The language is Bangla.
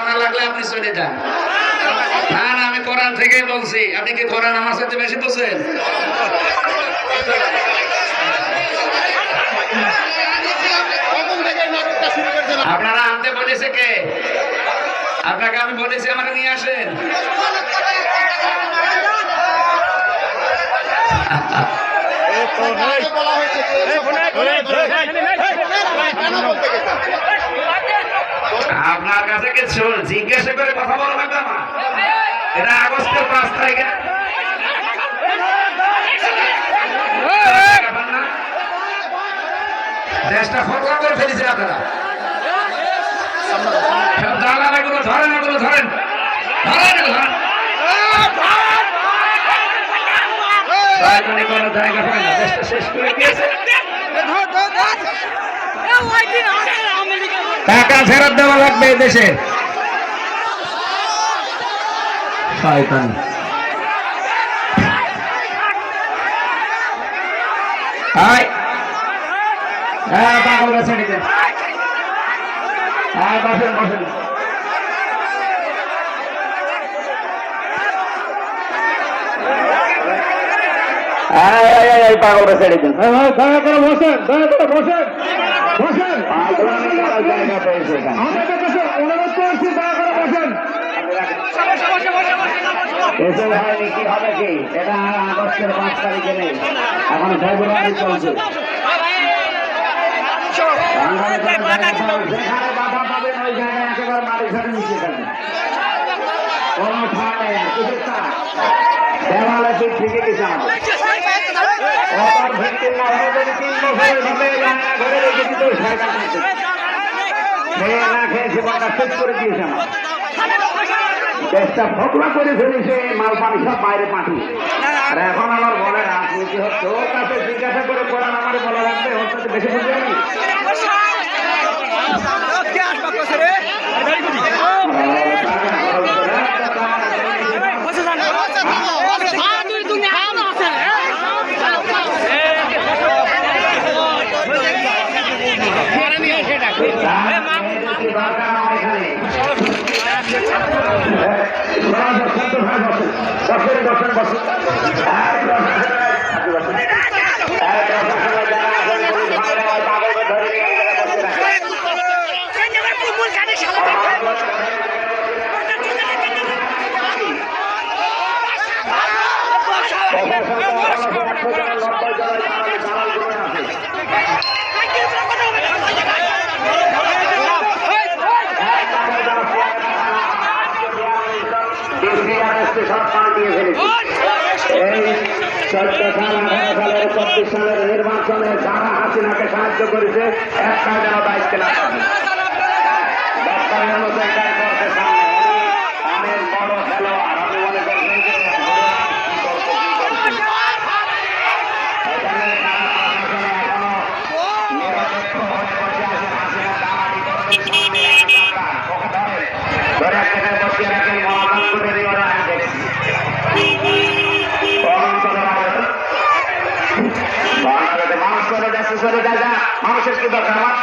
ভালো লাগলে আপনি চলে যান। না আমি কোরআন থেকেই বলছি, আপনি কি কোরআন আমার সাথে বেশি বলছেন আপনারা আনতে বলেছে কে? আপনাকে আমি বলেছি আমাকে নিয়ে আসেন। আপনার কাছে কিছু জিজ্ঞাসা করে কথা বলা লাগবে আমার এটা আগস্টের পাঁচ তারিখে। না? দেশটা ফটকা করে ফেলেছে আপনারা। দালাল এগুলো ধরেন এগুলো ধরেন। ধরেন ধরেন। জায়গা পায় না দেশটা শেষ করে দিয়েছে। টাকা ফেরত দেওয়া লাগবে দেশে। হ্যাঁ পাগল নিতে হ্যাঁ বসেন বসেন। হ্যাঁ এই, এই, এই, পাগল গাছে নিতে দয়া করে বসেন দয়া করে বসেন। আমাদের কাছে অনুরোধ করছি দয়া করে বসেন। এসে হয়নি কি হবে কি এটা আগস্টের পাঁচ তারিখে নেই এখন ফেব্রুয়ারি চলছে যেখানে বাধা পাবেন ওই জায়গায় একেবারে মাটির সাথে মিশিয়ে যাবেন কোনো ঠাঁই নেই কিছু দেওয়ালে ঠিক ঠিকই দিতে হবে। ওটার না হয়ে করে দিয়েছে আমার দেশটা ফকলা করে ফেলেছে মাল পানি সব বাইরে পাঠিয়ে আর এখন আমার বলে রাজনীতি হচ্ছে? ওর কাছে জিজ্ঞাসা করে করান আমার বলা রাখবে ওর কাছে বেশি বুঝে আমি সব চব্বিশ সালের নির্বাচনে যারা হাসিনাকে সাহায্য করেছে একটা যেন দায়িত্বে না বিশেষ কি দরকার আমার